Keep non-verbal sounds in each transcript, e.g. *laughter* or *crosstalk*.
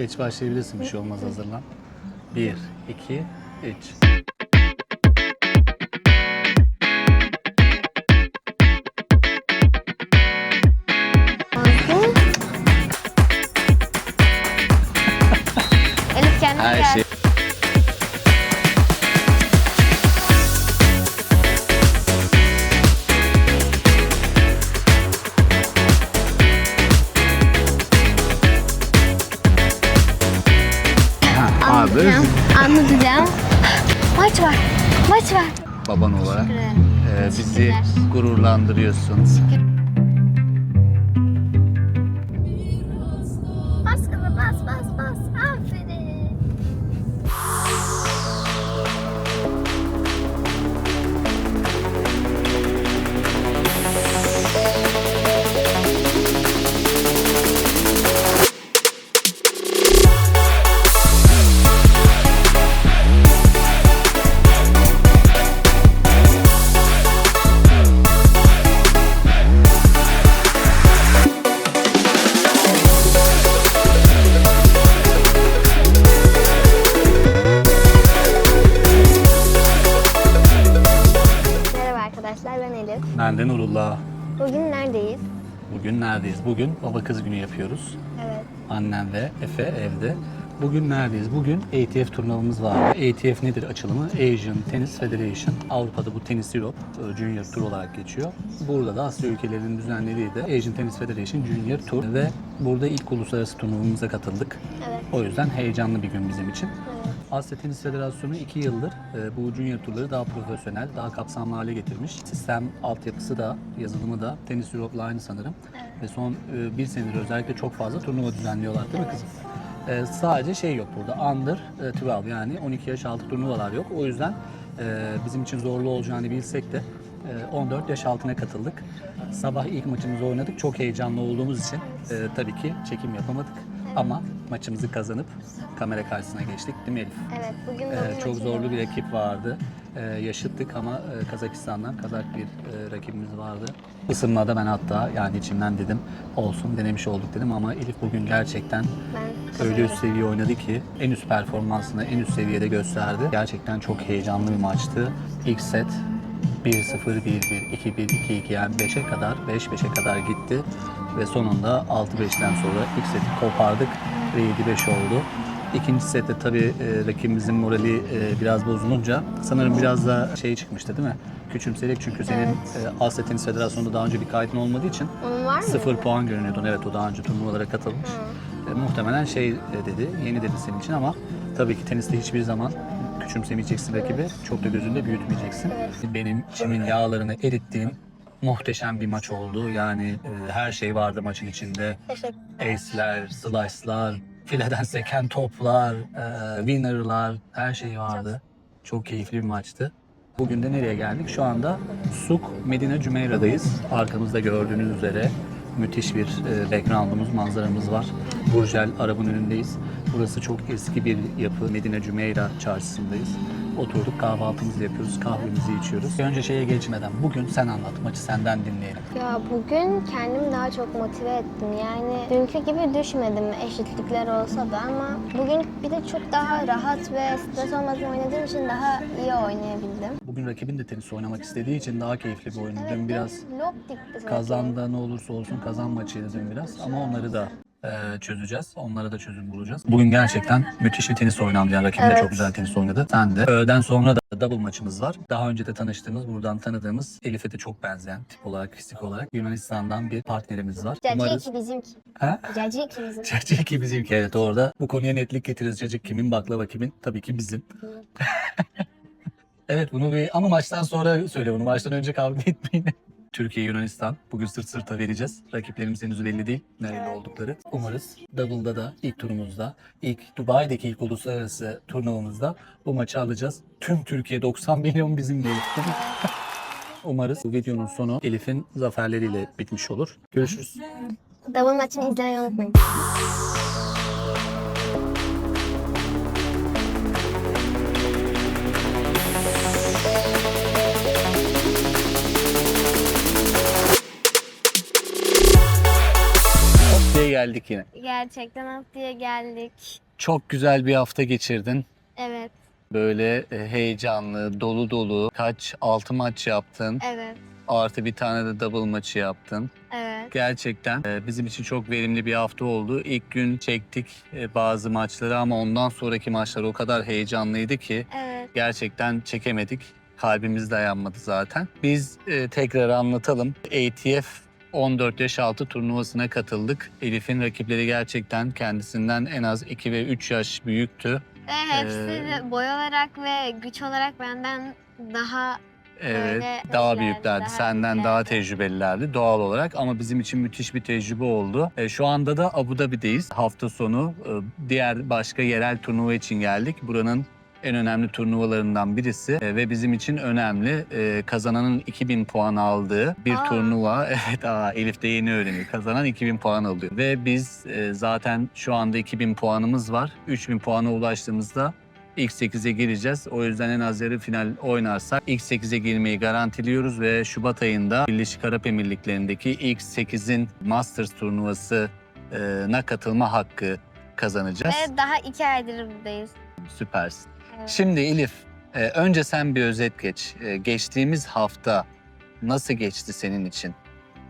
Geç başlayabilirsin bir şey olmaz hazırlan. 1, 2, 3. Elif kendine Her şey. Baban olarak Teşekkür ederim. e, bizi gururlandırıyorsun. Bas arkadaşlar ben Elif. Ben de Nurullah. Bugün neredeyiz? Bugün neredeyiz? Bugün baba kız günü yapıyoruz. Evet. Annem ve Efe evde. Bugün neredeyiz? Bugün ATF turnuvamız var. ATF nedir açılımı? Asian Tennis Federation. Avrupa'da bu Tennis Europe e, Junior Tour olarak geçiyor. Burada da Asya ülkelerinin düzenlediği de Asian Tennis Federation Junior Tour ve burada ilk uluslararası turnuvamıza katıldık. Evet. O yüzden heyecanlı bir gün bizim için. Evet. Asya Tenis Federasyonu 2 yıldır e, bu junior turları daha profesyonel, daha kapsamlı hale getirmiş. Sistem altyapısı da, yazılımı da Tenis Europe'la aynı sanırım. Ve son e, bir senedir özellikle çok fazla turnuva düzenliyorlar değil mi kızım? E, sadece şey yok burada, under e, 12 yani 12 yaş altı turnuvalar yok. O yüzden e, bizim için zorlu olacağını bilsek de e, 14 yaş altına katıldık. Sabah ilk maçımızı oynadık. Çok heyecanlı olduğumuz için e, tabii ki çekim yapamadık. Ama maçımızı kazanıp kamera karşısına geçtik değil mi Elif? Evet bugün Ee, bugün çok maçı zorlu var. bir rakip vardı. Ee, yaşıttık ama e, Kazakistan'dan Kazak bir e, rakibimiz vardı. Isınmada ben hatta yani içimden dedim olsun denemiş olduk dedim ama Elif bugün gerçekten Ben öyle üst seviye oynadı ki en üst performansını en üst seviyede gösterdi. Gerçekten çok heyecanlı bir maçtı. İlk set 1-0, 1-1, 2-1, 2-2 yani 5'e kadar, 5-5'e kadar gitti. Ve sonunda 6-5'ten sonra ilk seti kopardık ve 7-5 oldu. İkinci sette tabii e, rakibimizin morali e, biraz bozulunca sanırım biraz da şey çıkmıştı değil mi? Küçümseyerek çünkü senin e, Asya Tenis Federasyonu'nda daha önce bir kaydın olmadığı için Onun var? Sıfır puan görünüyordun. Evet o daha önce turnuvalara katılmış. E, muhtemelen şey e, dedi, yeni dedi senin için ama tabii ki teniste hiçbir zaman küçümsemeyeceksin rakibi. Çok da gözünde büyütmeyeceksin. Benim içimin yağlarını erittiğim muhteşem bir maç oldu. Yani e, her şey vardı maçın içinde. Ace'ler, slice'lar, fileden seken toplar, e, winner'lar, her şey vardı. Çok keyifli bir maçtı. Bugün de nereye geldik? Şu anda Suk Medine Cümeyra'dayız. Arkamızda gördüğünüz üzere müthiş bir e, background'umuz, manzaramız var. Burjel Arabın önündeyiz. Burası çok eski bir yapı. Medine Cümeyra çarşısındayız. Oturduk kahvaltımızı yapıyoruz, kahvemizi içiyoruz. Önce şeye geçmeden bugün sen anlat, maçı senden dinleyelim. Ya bugün kendimi daha çok motive ettim. Yani dünkü gibi düşmedim eşitlikler olsa da ama bugün bir de çok daha rahat ve stres olmadan oynadığım için daha iyi oynayabildim. Bugün rakibin de tenis oynamak istediği için daha keyifli bir oyun. Dün biraz Lop dikti. Kazanda ne olursa olsun kazan maçıydı dün biraz ama onları da çözeceğiz. Onlara da çözüm bulacağız. Bugün gerçekten müthiş bir tenis oynandı. Yani rakibim de Evet. çok güzel tenis oynadı. Sen de. Öğleden sonra da double maçımız var. Daha önce de tanıştığımız, buradan tanıdığımız Elif'e de çok benzeyen tip olarak, fizik olarak Yunanistan'dan bir partnerimiz var. Cacık Umarız... ki bizimki. Ha? Cacık ki bizimki. Cacık ki bizimki evet orada. Bu konuya netlik getiririz. Cacık kimin, baklava kimin? Tabii ki bizim. *laughs* evet bunu bir ama maçtan sonra söyle bunu. Maçtan önce kavga etmeyin. Türkiye Yunanistan bugün sırt sırta vereceğiz. Rakiplerimiz henüz belli değil nerede Evet. oldukları. Umarız Double'da da ilk turumuzda, ilk Dubai'deki ilk uluslararası turnuvamızda bu maçı alacağız. Tüm Türkiye 90 milyon bizimle. *laughs* Umarız bu videonun sonu Elif'in zaferleriyle bitmiş olur. Görüşürüz. Double maçını izlemeyi unutmayın. Geldik? yine. Gerçekten haftaya geldik. Çok güzel bir hafta geçirdin. Evet, Böyle e, heyecanlı, dolu dolu. Kaç? 6 maç yaptın. evet, Artı bir tane de double maçı yaptın. evet. Gerçekten e, bizim için çok verimli bir hafta oldu. İlk gün çektik e, bazı maçları ama ondan sonraki maçlar o kadar heyecanlıydı ki Evet, gerçekten çekemedik. Kalbimiz dayanmadı zaten. Biz e, tekrar anlatalım. ATF 14 yaş altı turnuvasına katıldık. Elif'in rakipleri gerçekten kendisinden en az 2 ve 3 yaş büyüktü. ve hepsi Ee, de boy olarak ve güç olarak benden daha Evet, Öyle daha iyilerdi, büyüklerdi. daha Senden daha büyüklerdi. tecrübelilerdi doğal olarak ama bizim için müthiş bir tecrübe oldu. E, şu anda da Abu Dhabi'deyiz. Hafta sonu e, diğer başka yerel turnuva için geldik. Buranın en önemli turnuvalarından birisi E, ve bizim için önemli. E, kazananın 2000 puan aldığı bir Aa. turnuva. *laughs* Evet, aa, Elif de yeni öğreniyor. Kazanan 2000 puan alıyor. Ve biz e, zaten şu anda 2000 puanımız var. 3000 puana ulaştığımızda İlk 8'e gireceğiz. O yüzden en az yarı final oynarsak ilk 8'e girmeyi garantiliyoruz ve Şubat ayında Birleşik Arap Emirlikleri'ndeki ilk 8'in Masters turnuvasına katılma hakkı kazanacağız. ve daha iki aydır buradayız. Süpersin. Şimdi Elif, e, önce sen bir özet geç. E, Geçtiğimiz hafta nasıl geçti senin için?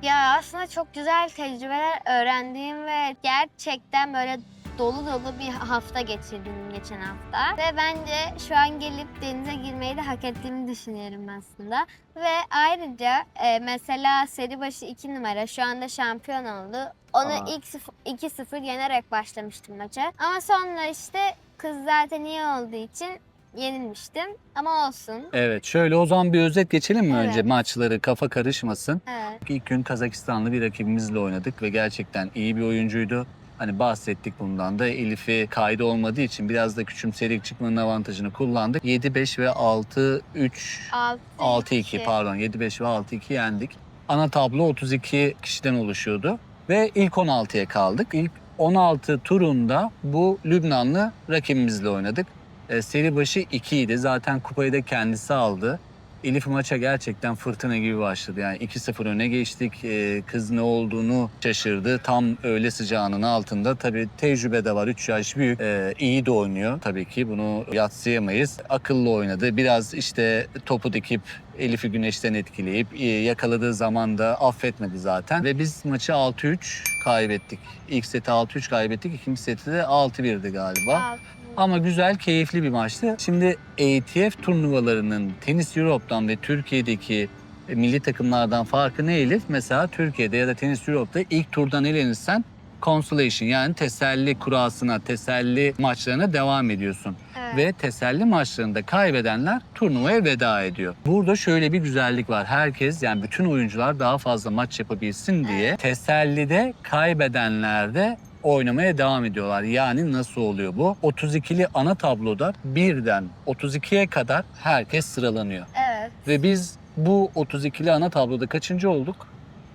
Ya aslında çok güzel tecrübeler öğrendiğim ve gerçekten böyle dolu dolu bir hafta geçirdim geçen hafta. Ve bence şu an gelip denize girmeyi de hak ettiğimi düşünüyorum aslında. Ve ayrıca e, mesela seri başı 2 numara şu anda şampiyon oldu. Onu Aa. ilk sıf- 2-0 yenerek başlamıştım maça. Ama sonra işte kız zaten iyi olduğu için yenilmiştim. Ama olsun. Evet, şöyle o zaman bir özet geçelim mi Evet. önce maçları kafa karışmasın. Evet. İlk gün Kazakistanlı bir rakibimizle oynadık ve gerçekten iyi bir oyuncuydu. Hani bahsettik bundan da Elif'i kaydı olmadığı için biraz da küçümseyerek çıkmanın avantajını kullandık. 7-5 ve 6-3 6 6-2 pardon 7-5 ve 6-2 yendik. Ana tablo 32 kişiden oluşuyordu ve ilk 16'ya kaldık. İlk 16 turunda bu Lübnanlı rakibimizle oynadık. E, seri başı 2 idi. Zaten kupayı da kendisi aldı. Elif maça gerçekten fırtına gibi başladı. Yani 2-0 öne geçtik. E, kız ne olduğunu şaşırdı. Tam öğle sıcağının altında. Tabii tecrübe de var. 3 yaş büyük. E, iyi de oynuyor tabii ki. Bunu yatsıyamayız. Akıllı oynadı. Biraz işte topu dikip Elif'i güneşten etkileyip e, yakaladığı zaman da affetmedi zaten. Ve biz maçı 6-3 kaybettik. İlk seti 6-3 kaybettik. İkinci seti de 6-1'di galiba. Ama güzel, keyifli bir maçtı. Şimdi ATF turnuvalarının Tenis Europe'dan ve Türkiye'deki e, milli takımlardan farkı ne Elif? Mesela Türkiye'de ya da Tenis Europe'da ilk turdan elenirsen consolation yani teselli kurasına, teselli maçlarına devam ediyorsun. Evet. Ve teselli maçlarında kaybedenler turnuvaya veda ediyor. Burada şöyle bir güzellik var. Herkes yani bütün oyuncular daha fazla maç yapabilsin diye tesellide kaybedenler de oynamaya devam ediyorlar. Yani nasıl oluyor bu? 32'li ana tabloda birden 32'ye kadar herkes sıralanıyor. Evet. Ve biz bu 32'li ana tabloda kaçıncı olduk?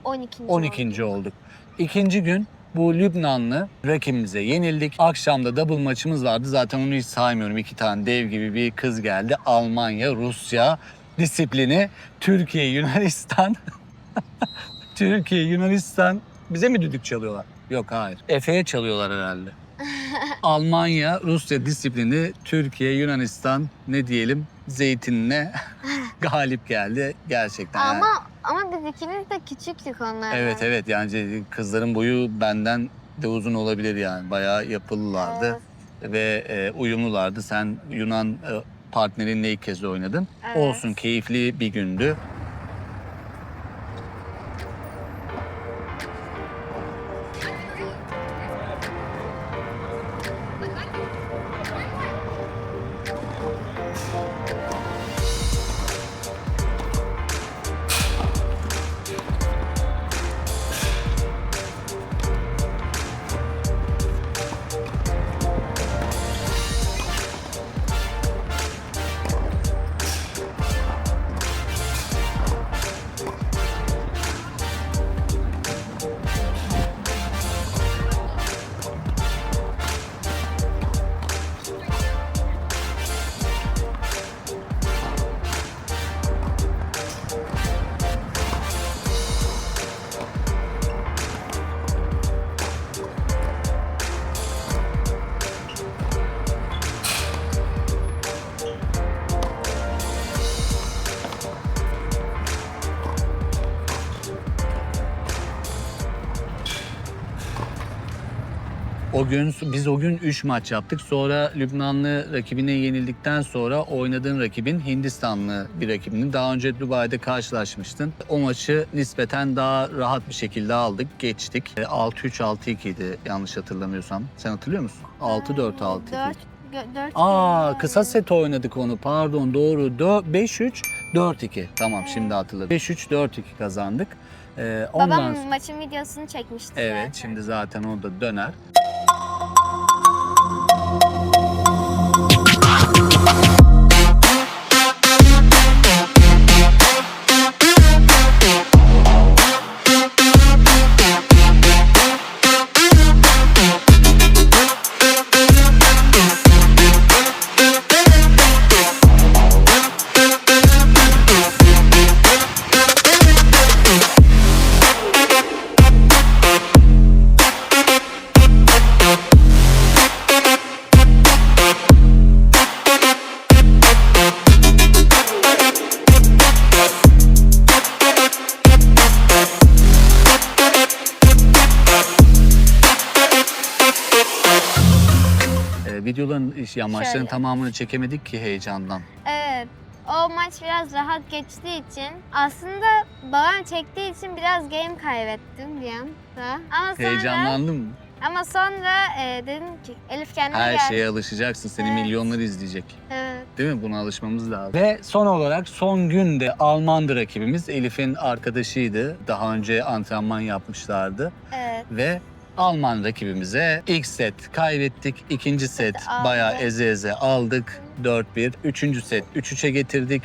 12. 12. olduk. İkinci gün bu Lübnanlı rakibimize yenildik. Akşam da double maçımız vardı. Zaten onu hiç saymıyorum. İki tane dev gibi bir kız geldi. Almanya, Rusya disiplini. Türkiye, Yunanistan. *laughs* Türkiye, Yunanistan. Bize mi düdük çalıyorlar? Yok hayır. Efe'ye çalıyorlar herhalde. *laughs* Almanya, Rusya disiplini, Türkiye, Yunanistan ne diyelim zeytinine *laughs* galip geldi gerçekten. yani. Ama biz ikimiz de küçüktük onlardan. Evet evet yani kızların boyu benden de uzun olabilir yani. Bayağı yapılılardı ve e, uyumlulardı. Sen Yunan e, partnerinle ilk kez oynadın. Evet. Olsun keyifli bir gündü. O gün biz o gün 3 maç yaptık. Sonra Lübnanlı rakibine yenildikten sonra oynadığın rakibin Hindistanlı bir rakibinin daha önce Dubai'de karşılaşmıştın. O maçı nispeten daha rahat bir şekilde aldık, geçtik. E, 6-3 6-2 idi yanlış hatırlamıyorsam. Sen hatırlıyor musun? 6-4 6-2. 4 4 Aa kısa set oynadık onu. Pardon doğru. Dö- 5-3 4-2. Tamam şimdi hatırladım. 5-3 4-2 kazandık. Ee, ondan Babam sonra- maçın videosunu çekmişti Evet zaten. şimdi zaten o da döner. İş ya maçların Şöyle. tamamını çekemedik ki heyecandan. Evet. O maç biraz rahat geçtiği için aslında babam çektiği için biraz game kaybettim bir anda. Ama sonra, Heyecanlandın mı? ama sonra e, dedim ki Elif kendine Her gel. şeye alışacaksın. Seni Evet. milyonlar izleyecek. Evet. Değil mi? Buna alışmamız lazım. Ve son olarak son günde Almandı rakibimiz. Elif'in arkadaşıydı. Daha önce antrenman yapmışlardı. Evet. Ve Alman rakibimize ilk set kaybettik. ikinci set aldık. bayağı eze eze aldık. 4-1. Üçüncü set 3-3'e getirdik.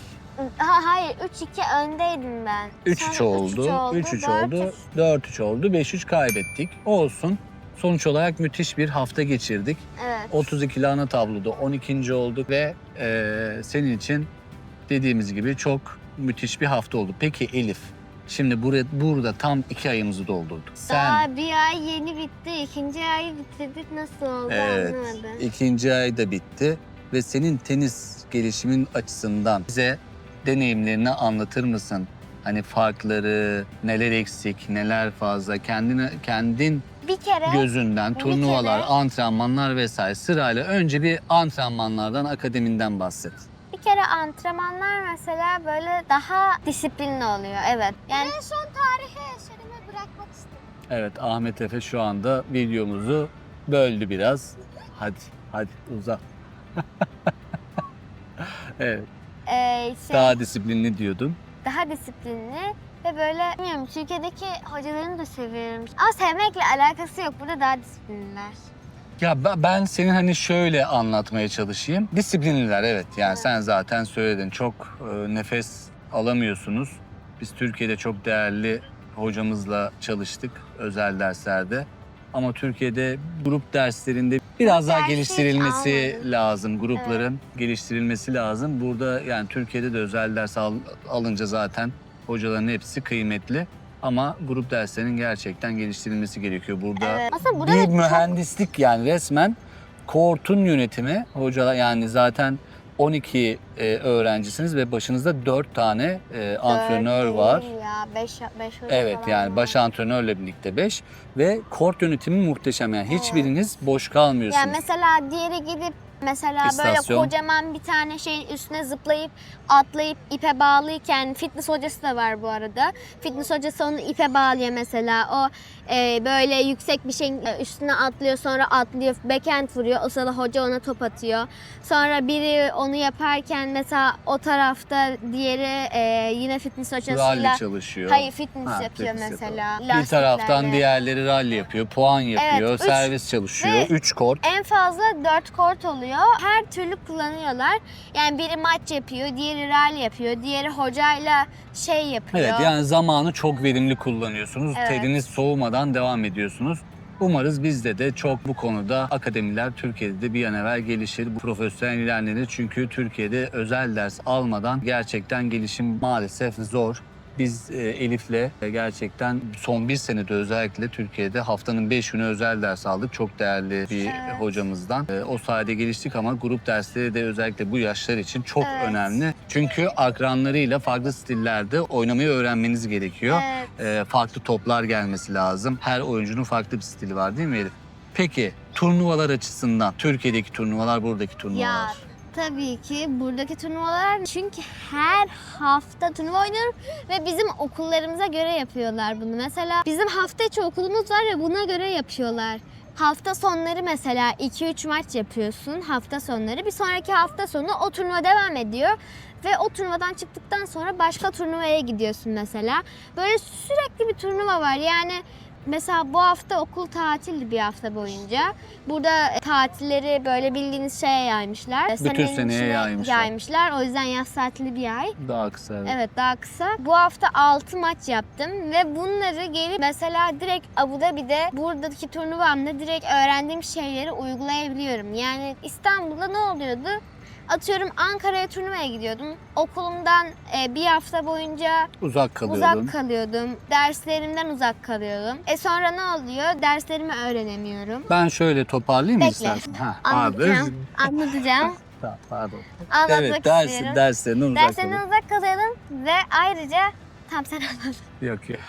Ha, hayır 3-2 öndeydim ben. 3-3 Sonra oldu. 3-3 4-3. oldu. 4-3 oldu. 5-3 kaybettik. Olsun. Sonuç olarak müthiş bir hafta geçirdik. Evet. 32 ana tabloda 12. olduk ve eee, senin için dediğimiz gibi çok müthiş bir hafta oldu. Peki Elif, şimdi burada, burada tam iki ayımızı doldurduk. Sen Daha bir ay yeni bitti. ikinci ayı bitirdik. Nasıl oldu evet, anlamadım. ikinci ay da bitti ve senin tenis gelişimin açısından bize deneyimlerini anlatır mısın? Hani farkları, neler eksik, neler fazla, kendine kendin Bir kere gözünden bir turnuvalar, kere- antrenmanlar vesaire sırayla önce bir antrenmanlardan, akademinden bahset. Bir kere antrenmanlar mesela böyle daha disiplinli oluyor. Evet. Yani en son tarihi eserimi bırakmak istedim. Evet Ahmet Efe şu anda videomuzu böldü biraz. Hadi hadi uza. *laughs* evet Ee, şey, daha disiplinli diyordun. daha disiplinli ve böyle bilmiyorum Türkiye'deki hocalarını da seviyorum. Ama sevmekle alakası yok. Burada daha disiplinliler. Ya ben- ben senin hani şöyle anlatmaya çalışayım. Disiplinliler evet yani sen zaten söyledin çok e, nefes alamıyorsunuz. Biz Türkiye'de çok değerli hocamızla çalıştık özel derslerde. Ama Türkiye'de grup derslerinde biraz daha dersi hiç geliştirilmesi almadım. lazım. Grupların geliştirilmesi lazım. Burada yani Türkiye'de de özel ders al- alınca zaten hocaların hepsi kıymetli. Ama grup derslerinin gerçekten geliştirilmesi gerekiyor. Burada Evet. Aslında burada bir da çok mühendislik yani resmen kortun yönetimi hocalar yani zaten 12 e, öğrencisiniz ve başınızda 4 tane e, antrenör Dört var. değil Ya, beş, beş hoca Evet falan yani baş antrenörle birlikte 5 ve kort yönetimi muhteşem yani hiçbiriniz boş kalmıyorsunuz. Yani mesela diğeri gidip mesela İstasyon. böyle kocaman bir tane şeyin üstüne zıplayıp atlayıp ipe bağlıyken fitness hocası da var bu arada. Fitness hocası onu ipe bağlıyor mesela. O e, böyle yüksek bir şeyin üstüne atlıyor sonra atlıyor backhand vuruyor. O sırada hoca ona top atıyor. Sonra biri onu yaparken mesela o tarafta diğeri e, yine fitness hocasıyla Rally çalışıyor. Hayır fitness Ha, yapıyor fitness mesela. Bir taraftan diğerleri rally yapıyor, puan yapıyor, üç- servis çalışıyor. ve- 3 kort. En fazla 4 kort oluyor. Her türlü kullanıyorlar. Yani biri maç yapıyor, diğeri rally yapıyor, diğeri hocayla şey yapıyor. Evet yani zamanı çok verimli kullanıyorsunuz. Evet. Teriniz soğumadan devam ediyorsunuz. Umarız bizde de çok bu konuda akademiler Türkiye'de de bir an evvel gelişir. Bu profesyonel ilerlenir. Çünkü Türkiye'de özel ders almadan gerçekten gelişim maalesef zor. Biz e, Elif'le e, gerçekten son bir senede özellikle Türkiye'de haftanın beş günü özel ders aldık. Çok değerli bir Evet. hocamızdan. E, o sayede geliştik ama grup dersleri de özellikle bu yaşlar için çok Evet. önemli. Çünkü akranlarıyla farklı stillerde oynamayı öğrenmeniz gerekiyor. Evet. E, farklı toplar gelmesi lazım. Her oyuncunun farklı bir stili var değil mi Elif? Peki turnuvalar açısından Türkiye'deki turnuvalar buradaki turnuvalar. Tabii ki buradaki turnuvalar çünkü her hafta turnuva oynuyorum ve bizim okullarımıza göre yapıyorlar bunu. Mesela bizim hafta içi okulumuz var ve buna göre yapıyorlar. Hafta sonları mesela 2-3 maç yapıyorsun hafta sonları. Bir sonraki hafta sonu o turnuva devam ediyor. Ve o turnuvadan çıktıktan sonra başka turnuvaya gidiyorsun mesela. Böyle sürekli bir turnuva var. Yani Mesela bu hafta okul tatildi bir hafta boyunca. Burada tatilleri böyle bildiğiniz şeye yaymışlar. Senenin seneye yaymışlar. yaymışlar. O yüzden yaz tatili bir ay. Daha kısa. evet. Evet daha kısa. Bu hafta 6 maç yaptım ve bunları gelip mesela direkt Abu Dhabi'de buradaki turnuvamda direkt öğrendiğim şeyleri uygulayabiliyorum. Yani İstanbul'da ne oluyordu? Atıyorum Ankara'ya turnuvaya gidiyordum. Okulumdan e, bir hafta boyunca Uzak kalıyordun. Uzak kalıyordum. Derslerimden uzak kalıyordum. E sonra ne oluyor? Derslerimi öğrenemiyorum. Ben şöyle toparlayayım Bekle. istersen. Ha. Anlatacağım. Anlatacağım. *laughs* Tamam, Pardon. Anlatmak Evet dersin, istiyorum. derslerinden uzak Derslerinden uzak kalıyordum ve ayrıca tam sen anlat. Yok yok.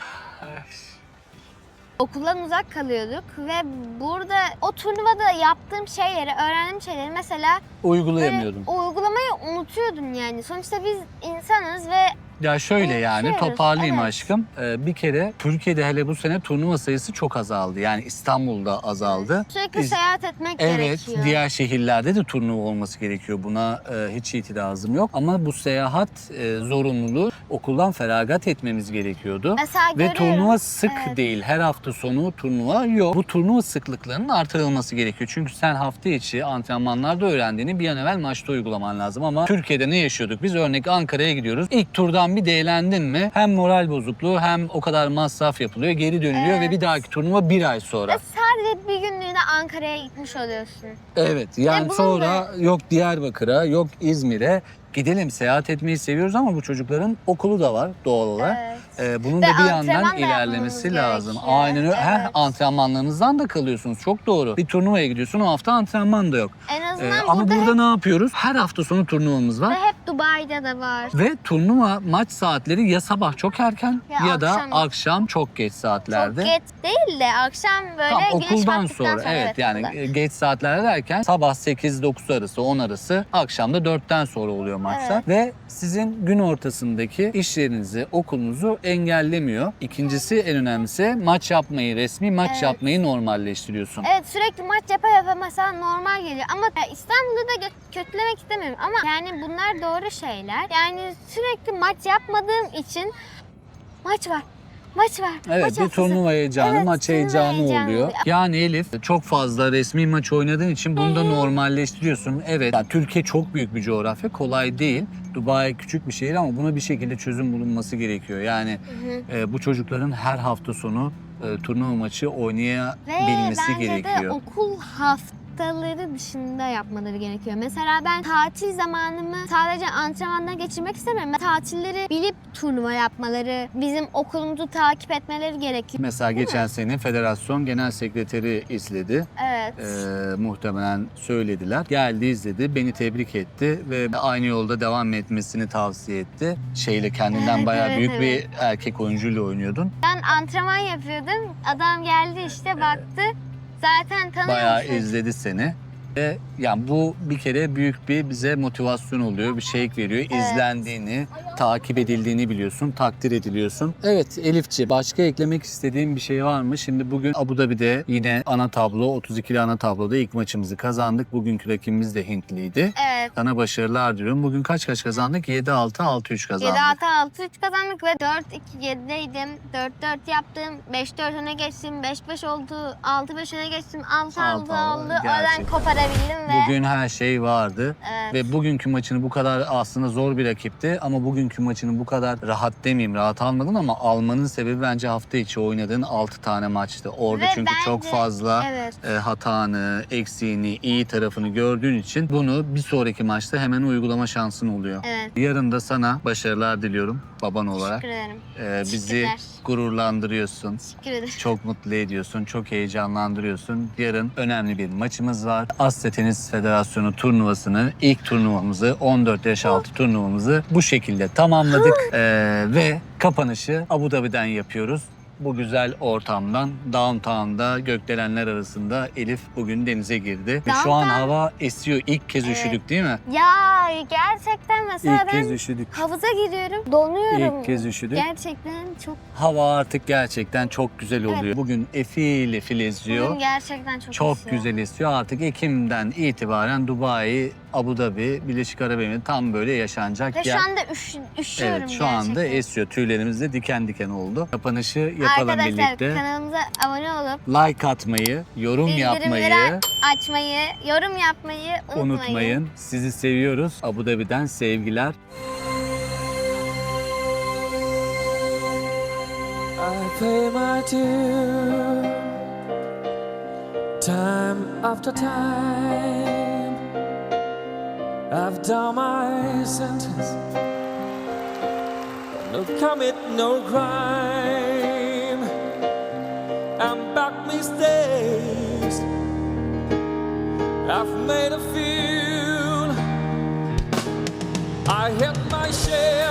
Okuldan uzak kalıyorduk ve burada o turnuvada yaptığım şeyleri, öğrendiğim şeyleri mesela böyle Uygulayamıyordum. uygulamayı unutuyordum yani. Sonuçta biz insanız ve Ya şöyle yani Unutuyoruz, toparlayayım evet. aşkım. Ee, bir kere Türkiye'de hele bu sene turnuva sayısı çok azaldı. Yani İstanbul'da azaldı. sürekli Biz- seyahat etmek Evet, gerekiyor. diğer şehirlerde de turnuva olması gerekiyor. Buna e, hiç itirazım yok. Ama bu seyahat e, zorunluluğu okuldan feragat etmemiz gerekiyordu. Mesela Ve görüyorum. turnuva sık Evet. değil. Her hafta sonu turnuva yok. Bu turnuva sıklıklarının artırılması gerekiyor. Çünkü sen hafta içi antrenmanlarda öğrendiğini bir an evvel maçta uygulaman lazım. Ama Türkiye'de ne yaşıyorduk? Biz örnek Ankara'ya gidiyoruz. İlk turdan bir değelendin mi hem moral bozukluğu hem o kadar masraf yapılıyor. Geri dönülüyor ve Evet. bir dahaki turnuva bir ay sonra. Ve sadece bir günlüğüne Ankara'ya gitmiş oluyorsun. Evet yani E bunun sonra yok Diyarbakır'a yok İzmir'e gidelim seyahat etmeyi seviyoruz ama bu çocukların okulu da var doğal olarak. Evet. Ee, bunun Ve da bir antrenman yandan da ilerlemesi lazım. gerekiyor. Aynen öyle. Heh, Evet. antrenmanlarınızdan da kalıyorsunuz. Çok doğru. Bir turnuvaya gidiyorsun o hafta antrenman da yok. En Ee, azından ama burada, burada ne yapıyoruz? Her hafta sonu turnuvamız hep, var. ve hep Dubai'de de var. Ve turnuva maç saatleri ya sabah çok erken ya, Ya da akşam. akşam çok geç saatlerde. Çok geç değil de akşam böyle Tam güneş okuldan battıktan sonra, evet, yani e, geç saatlerde derken sabah 8-9 arası 10 arası akşam da 4'ten sonra oluyor maçlar. Ve sizin gün ortasındaki işlerinizi, okulunuzu engellemiyor. İkincisi en önemlisi maç yapmayı, resmi maç Evet. yapmayı normalleştiriyorsun. Evet sürekli maç yapa yapa mesela normal geliyor ama ya İstanbul'da da gö- kötülemek istemiyorum ama yani bunlar doğru şeyler. Yani sürekli maç yapmadığım için maç var. Maç var. Evet maç bir haftası. turnuva heyecanı, Evet, maç turnuva heyecanı heyecanı oluyor. oluyor. Yani Elif çok fazla resmi maç oynadığın için bunu da normalleştiriyorsun. Evet yani Türkiye çok büyük bir coğrafya, kolay değil. Dubai küçük bir şehir ama buna bir şekilde çözüm bulunması gerekiyor. Yani Hı hı. e, bu çocukların her hafta sonu e, turnuva maçı Ve oynayabilmesi bence gerekiyor. de okul haftaları dışında yapmaları gerekiyor. Mesela ben tatil zamanımı sadece antrenmanda geçirmek istemiyorum. Ben tatilleri bilip turnuva yapmaları, bizim okulumuzu takip etmeleri gerekiyor. Mesela geçen sene federasyon genel sekreteri izledi. Evet. Ee, muhtemelen söylediler. Geldi izledi, beni tebrik etti ve aynı yolda devam etmesini tavsiye etti. Şeyle kendinden Evet, bayağı evet, büyük evet. bir erkek oyuncuyla oynuyordun. Ben antrenman yapıyordum. Adam geldi işte baktı. Zaten tanıyormuşum. Bayağı izledi seni. Ve yani bu bir kere büyük bir bize motivasyon oluyor, bir şey veriyor. İzlendiğini, takip edildiğini biliyorsun, takdir ediliyorsun. Evet Elifçi, başka eklemek istediğim bir şey var mı? Şimdi bugün Abu Dhabi'de yine ana tablo, 32'li ana tabloda ilk maçımızı kazandık. Bugünkü rakibimiz de Hintliydi. Evet. Sana başarılar diliyorum. Bugün kaç kaç kazandık? 7-6, 6-3 kazandık. 7-6-6-3 kazandık ve 4-2-7'deydim. 4-4 yaptım. 5-4 öne geçtim. 5-5 oldu. 6-5 öne geçtim. 6-6 Altı aldı, oldu. Oradan gerçekten. Koparabildim ve... Bugün her şey vardı. Evet. Ve bugünkü maçını bu kadar aslında zor bir rakipti ama bugünkü maçını bu kadar rahat demeyeyim rahat almadın ama almanın sebebi bence hafta içi oynadığın 6 tane maçtı. Orada Ve çünkü çok bence- fazla Evet. e, hatanı, eksiğini, iyi tarafını gördüğün için bunu bir sonraki maçta hemen uygulama şansın oluyor. Evet. Yarın da sana başarılar diliyorum baban olarak. Teşekkür ederim. E, bizi Teşekkürler. gururlandırıyorsun. Teşekkür ederim. Çok mutlu ediyorsun, çok heyecanlandırıyorsun. Yarın önemli bir maçımız var. Asya Tenis Federasyonu turnuvasını, ilk turnuvamızı, 14 yaş altı turnuvamızı bu şekilde tamamladık. *gasps* Ee, ve kapanışı Abu Dhabi'den yapıyoruz. Bu güzel ortamdan downtown'da gökdelenler arasında Elif bugün denize girdi. Ve şu an Downtown- hava esiyor. İlk kez Evet. üşüdük değil mi? Ya gerçekten mesela İlk ben kez üşüdük. havuza giriyorum, donuyorum. İlk kez üşüdük. Gerçekten çok, Hava artık gerçekten çok güzel oluyor. Bugün efil efil esiyor. bugün gerçekten çok Çok esiyor. güzel esiyor. Artık Ekim'den itibaren Dubai, Abu Dhabi, Birleşik Arap Emirlikleri tam böyle yaşanacak Ve yer. şu anda üş, üşüyorum Evet şu anda gerçekten. esiyor. Tüylerimiz de diken diken oldu. Kapanışı yapalım Arkadaşlar birlikte. kanalımıza abone olup Like atmayı, yorum bildirimleri yapmayı açmayı, yorum yapmayı unutmayın. unutmayın. Sizi seviyoruz. Abu Dhabi'den sevgiler. I pay my due time after time. I've done my sentence, no commit no crime. I'm back mistakes. I've made a few. I hit my share